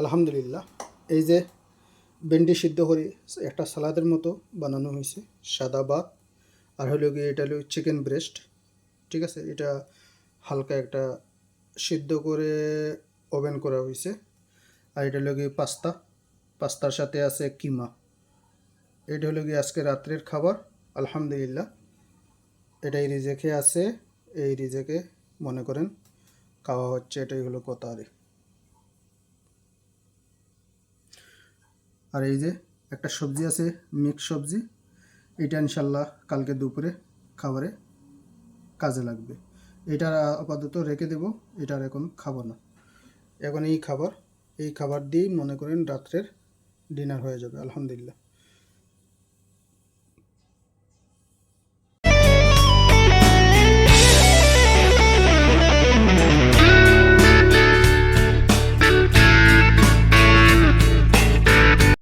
আলহামদুলিল্লাহ, এই যে ভেন্ডি সিদ্ধ করে একটা সালাদের মতো বানানো হয়েছে, সাদা ভাত, আর হলো গিয়ে এটা হলো চিকেন ব্রেস্ট ঠিক আছে? এটা হালকা একটা সিদ্ধ করে ওভেন করা হয়েছে, আর এটা হলো গিয়ে পাস্তা, পাস্তার সাথে আছে কিমা। এটা হলো গিয়ে আজকে রাত্রের খাবার, আলহামদুলিল্লাহ। এটা এই রিজেকে আছে, এই রিজেকে মনে করেন খাওয়া হচ্ছে, এটাই হলো কথা আর এই যে একটা সবজি আছে, মিক্স সবজি। এটা ইনশাল্লাহ কালকে দুপুরে খাবারে কাজে লাগবে। এটা আপাতত রেখে দেব এটার এখন খাব না। এখন এই খাবার এই খাবার দিয়েই মনে করেন রাত্রের ডিনার হয়ে যাবে, আলহামদুলিল্লাহ।